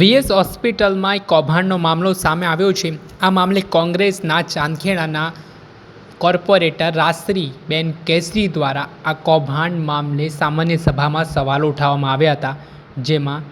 VS હોસ્પિટલમાં એક કૌભાંડનો મામલો સામે આવ્યો છે. આ મામલે કોંગ્રેસના ચાંદખેડાના કોર્પોરેટર રાશ્રી બેન કેસરી દ્વારા આ કૌભાંડ મામલે સામાન્ય સભામાં સવાલો ઉઠાવવામાં આવ્યા હતા. જેમાં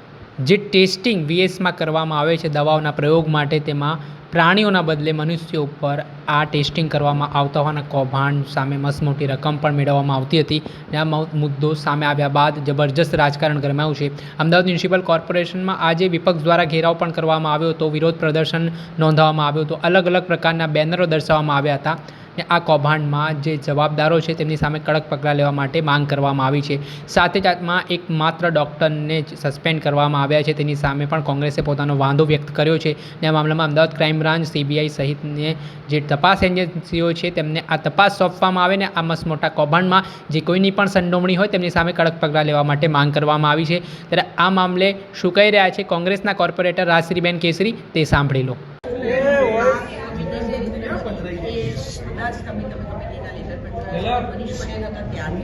જે ટેસ્ટિંગ વીએસમાં કરવામાં આવે છે દવાઓના પ્રયોગ માટે તેમાં પ્રાણીઓના બદલે મનુષ્યો ઉપર આ ટેસ્ટિંગ કરવામાં આવતા હોવાના કૌભાંડ સામે મસમોટી રકમ પણ મેળવવામાં આવતી હતી. અને આ મુદ્દો સામે આવ્યા બાદ જબરજસ્ત રાજકારણ ગરમાયું છે. અમદાવાદ મ્યુનિસિપલ કોર્પોરેશનમાં આજે વિપક્ષ દ્વારા ઘેરાવ પણ કરવામાં આવ્યો હતો. વિરોધ પ્રદર્શન નોંધાવવામાં આવ્યું હતું. અલગ અલગ પ્રકારના બેનરો દર્શાવવામાં આવ્યા હતા. ને આ કૌભાંડમાં જે જવાબદારો છે તેમની સામે કડક પગલાં લેવા માટે માંગ કરવામાં આવી છે. સાથે જ આમાં એક માત્ર ડૉક્ટરને જ સસ્પેન્ડ કરવામાં આવ્યા છે. તેની સામે પણ કોંગ્રેસે પોતાનો વાંધો વ્યક્ત કર્યો છે ને આ મામલામાં અમદાવાદ ક્રાઇમ બ્રાન્ચ સીબીઆઈ સહિતને જે તપાસ એજન્સીઓ છે તેમને આ તપાસ સોંપવામાં આવે ને આ મસમોટા મોટા કૌભાંડમાં જે કોઈની પણ સંડોવણી હોય તેમની સામે કડક પગલાં લેવા માટે માંગ કરવામાં આવી છે. ત્યારે આ મામલે શું કહી રહ્યા છે કોંગ્રેસના કોર્પોરેટર રાજશ્રીબેન કેસરી તે સાંભળી લો કદાચ તમે તમે કમિટીના લીડર પણ મનીષ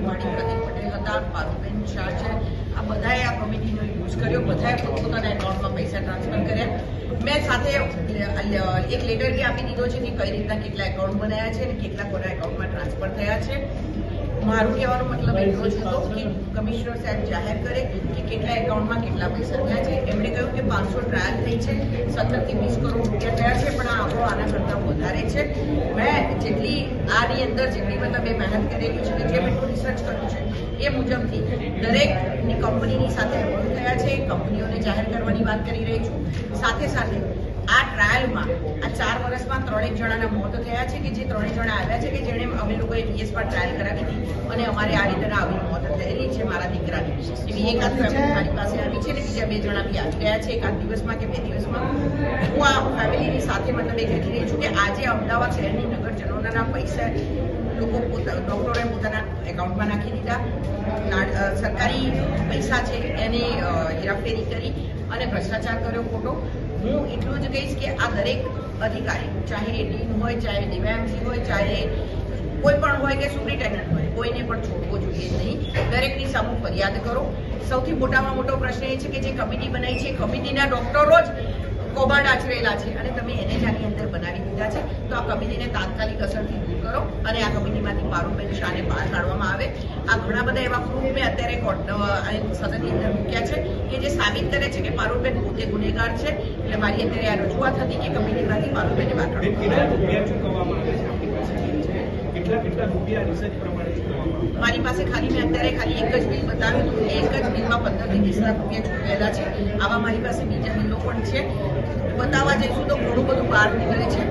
માંડી પ્રદીપ પટેલ હતા પારુબેન શાહ છે. આ બધાએ આ કમિટીનો યુઝ કર્યો. બધાએ પોતપોતાના એકાઉન્ટમાં પૈસા ટ્રાન્સફર કર્યા. મેં સાથે એક લેટર બી આપી દીધો છે કે કઈ રીતના કેટલા એકાઉન્ટ બનાવ્યા છે અને કેટલા કોના એકાઉન્ટમાં ટ્રાન્સફર થયા છે. મારું કહેવાનો મતલબ એટલો જ હતો કે કમિશનર સાહેબ જાહેર કરે કે કેટલા એકાઉન્ટમાં કેટલા પૈસા ગયા છે. એમણે કહ્યું કે પાંચસો ટ્રાયલ થઈ છે, સત્તરથી વીસ કરોડ રૂપિયા થયા છે, પણ આ આંકડો આના કરતાં વધારે છે. મેં જેટલી આની અંદર જેટલી મતલબ મેં મહેનત કરેલી છે જે મેં રિસર્ચ કર્યું છે, એ મુજબથી દરેકની કંપનીની સાથે થયા છે, કંપનીઓને જાહેર કરવાની વાત કરી રહી છું. સાથે સાથે આ ટ્રાયલમાં આ ચાર વર્ષમાં ત્રણેક જણાના મોત થયા છે કે જે ત્રણેક જણા આવ્યા છે કે જેણે અમે લોકોએ પર ટ્રાયલ કરાવી હતી અને અમારે આ રીતના આવી મોત થયેલી છે મારા દીકરાની એવી એકાદ ફેમિલી મારી પાસે આવી છે અને બીજા બે જણા બી આવી ગયા છે એકાદ દિવસમાં કે બે દિવસમાં. હું આ ફેમિલીની સાથે મતલબ એ કહી રહી છું કે આજે અમદાવાદ શહેરની નગરજનોના પૈસા લોકો પોતા ડૉક્ટરોએ પોતાના એકાઉન્ટમાં નાખી દીધા. સરકારી પૈસા છે એની હેરાફેરી કરી અને ભ્રષ્ટાચાર કર્યો ખોટો. હું એટલું જ કહીશ કે આ દરેક અધિકારી, ચાહે ડીન હોય, ચાહે ડીવાયએમસી હોય, ચાહે કોઈ પણ હોય કે સુપ્રિન્ટેન્ડન્ટ હોય, કોઈને પણ છોડવો જોઈએ નહીં. દરેકની સામે ફરિયાદ કરો. સૌથી મોટામાં મોટો પ્રશ્ન એ છે કે જે કમિટી બનાવી છે કમિટીના ડોક્ટરો જ કૌભાંડ આચરેલા છે અને તમે એને આની અંદર બનાવી દીધા છે, તો આ કમિટીને તાત્કાલિક અસરથી દૂર કરો અને આ કમિટીમાંથી પારુલબેન શાહને બહાર કાઢવામાં આવે. આ ઘણા બધા એવા પ્રૂફ મેં અત્યારે કોર્ટ સદનની અંદર મૂક્યા છે. કે જે સાબિત કરે છે કે પારુલબેન પોતે ગુનેગાર છે, એટલે મારી અત્યારે આ રજૂઆત હતી કે કમિટીમાંથી પારુલબેનને બહાર કાઢવામાં આવે. કેટલા કેટલા રૂપિયા રિસર્ચ મારી પાસે ખાલી મેં અત્યારે ખાલી એક જ બિલ બતાવ્યું હતું. એક જ બિલમાં પંદરથી વીસ લાખ રૂપિયા ચૂકવેલા છે. આવા મારી પાસે બીજા બિલો પણ છે. બતાવવા જઈશું તો ઘણું બધું બહાર નીકળે છે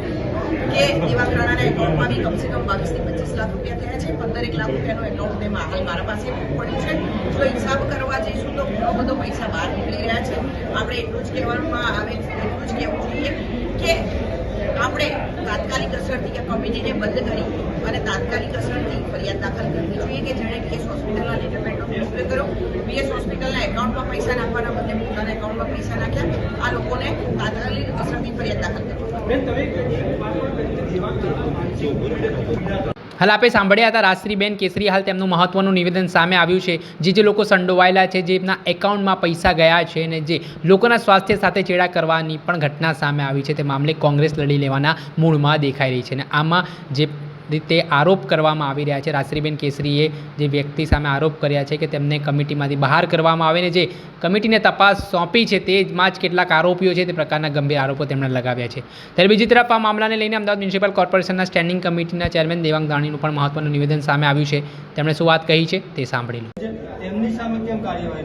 કે એવા ઘણાના એકાઉન્ટમાં બી કમસે કમ બાવીસથી પચીસ લાખ રૂપિયા થયા છે. પંદરેક લાખ રૂપિયાનો એકાઉન્ટ મેં હાલ મારા પાસે પડ્યું છે. જો હિસાબ કરવા જઈશું તો ઘણો બધો પૈસા બહાર નીકળી રહ્યા છે. આપણે એટલું જ કહેવામાં આવે, એટલું જ કહેવું જોઈએ કે આપણે તાત્કાલિક અસરથી આ કમિટીને બંધ કરી અને તાત્કાલિક અસરથી ફરિયાદ દાખલ કરવી જોઈએ કે જેણે બીએસ હોસ્પિટલના લેટરમેન્ટનો ઉપયોગ કર્યો. બીએસ હોસ્પિટલના એકાઉન્ટમાં પૈસા નાખવાના બદલે પોતાના એકાઉન્ટમાં પૈસા નાખ્યા. આ લોકોને તાત્કાલિક અસરથી ફરિયાદ દાખલ હાલ આપણે સાંભળ્યા હતા રાશ્રીબેન કેસરી હાલ તેમનું મહત્ત્વનું નિવેદન સામે આવ્યું છે. જે જે લોકો સંડોવાયેલા છે જેમના એકાઉન્ટમાં પૈસા ગયા છે અને જે લોકોના સ્વાસ્થ્ય સાથે ચેડા કરવાની પણ ઘટના સામે આવી છે. તે મામલે કોંગ્રેસ લડી લેવાના મૂળમાં દેખાઈ રહી છે અને આમાં જે રીતે આરોપ કરવામાં આવી રહ્યા છે. રાશ્રીબેન કેસરીએ જે વ્યક્તિ સામે આરોપ કર્યા છે કે તેમને કમિટીમાંથી બહાર કરવામાં આવે ને જે કમિટીને તપાસ સોંપી છે તેમાં જ કેટલાક આરોપીઓ છે તે પ્રકારના ગંભીર આરોપો તેમણે લગાવ્યા છે. ત્યારે બીજી તરફ આ મામલાને લઈને અમદાવાદ મ્યુનિસિપલ કોર્પોરેશનના સ્ટેન્ડિંગ કમિટીના ચેરમેન દેવાંગ દાણીનું પણ મહત્વનું નિવેદન સામે આવ્યું છે. તેમણે શું વાત કહી છે તે સાંભળી લો. તેમની સામે કેમ કાર્યવાહી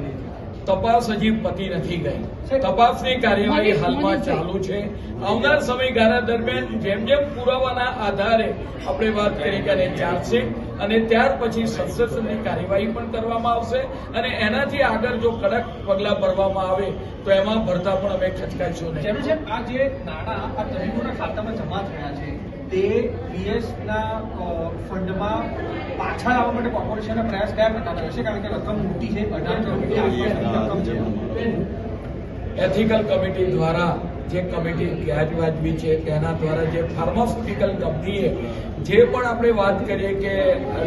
તપાસ હજી પતી નથી ગઈ. તપાસની કાર્યવાહી હાલમાં ચાલુ છે. આવનાર સમયગાળા દરમિયાન જેમ જેમ પુરાવાના આધારે આપણે વાત કરી કે ચાર્જશીટ અને ત્યાર પછી સંસદની કાર્યવાહી પણ કરવામાં આવશે અને એનાથી આગળ જો કડક પગલાં ભરવામાં આવે તો એમાં ભરતા પણ અમે ખચકાઈશું નહીં. આ જે નાણાં આ તરીકોના ખાતામાં જમા થયા છે તે બીએસના ફંડમાં પાછા લાવવા માટે કોર્પોરેશનના પ્રયાસ કયા પ્રકારના હશે કારણ કે રકમ મોટી છે અઢાર કરોડની રકમ છે. એથિકલ કમિટી દ્વારા જે કમિટી ગેરવાજબી છે, તેના દ્વારા જે ફાર્માસ્યુટિકલ કંપનીએ જે પણ આપણે વાત કરીએ કે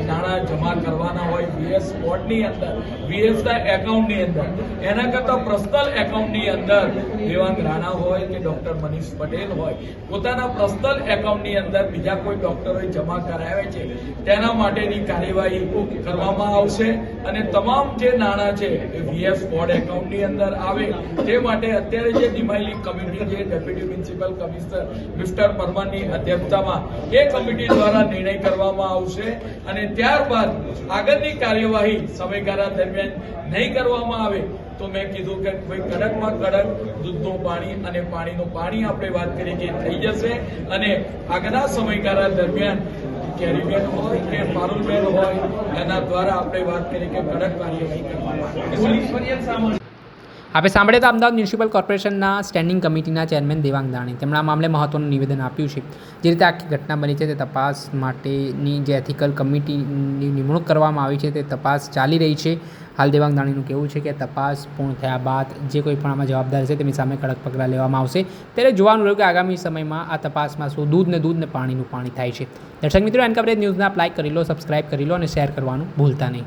નાણાં જમા કરવાના હોય વીએસ બોર્ડની અંદર વીએસના એકાઉન્ટની અંદર, એના કરતાં પર્સનલ એકાઉન્ટની અંદર દેવાંગ રાણા હોય કે ડોક્ટર મનીષ પટેલ હોય, પોતાના પર્સનલ એકાઉન્ટની અંદર બીજા કોઈ ડોક્ટરોએ જમા કરાવે છે, તેના માટેની કાર્યવાહી કરવામાં આવશે અને તમામ જે નાણાં છે એ વીએસ બોર્ડ એકાઉન્ટની અંદર આવે, તે માટે અત્યારે જે નિમાયેલી કમિટી છે ડેપ્યુટી મ્યુનિસિપલ કમિશનર મિસ્ટર પરમારની અધ્યક્ષતામાં એ કમિટી દ્વારા નિર્ણય કરવામાં આવશે અને ત્યારબાદ આગળની કાર્યવાહી સમયગાળા દરમિયાન નહીં કરવામાં આવે તો મેં કીધું કે ભાઈ કડકમાં કડક દૂધનું પાણી અને પાણીનું પાણી આપણે વાત કરીએ કે થઈ જશે અને આગળના સમયગાળા દરમિયાન કેરીબેન હોય કે પારુલબેન હોય એના દ્વારા આપણે વાત કરીએ કે કડક કાર્યવાહી કરવામાં આપણે સાંભળ્યા હતા અમદાવાદ મ્યુનિસિપલ કોર્પોરેશનના સ્ટેન્ડિંગ કમિટીના ચેરમેન દેવાંગ દાણી તેમણે આ મામલે મહત્વનું નિવેદન આપ્યું છે. જે રીતે આખી ઘટના બની છે તે તપાસ માટેની જે એથિકલ કમિટીની નિમણૂક કરવામાં આવી છે તે તપાસ ચાલી રહી છે. હાલ દેવાંગ દાણીનું કહેવું છે કે તપાસ પૂર્ણ થયા બાદ જે કોઈ પણ આમાં જવાબદાર છે તેમની સામે કડક પગલાં લેવામાં આવશે. ત્યારે જોવાનું રહ્યું કે આગામી સમયમાં આ તપાસમાં શું દૂધ ને દૂધ ને પાણીનું પાણી થાય છે. દર્શક મિત્રો, એન કવરેજ ન્યૂઝને લાઈક કરી લો સબસ્ક્રાઇબ કરી લો અને શેર કરવાનું ભૂલતા નહીં.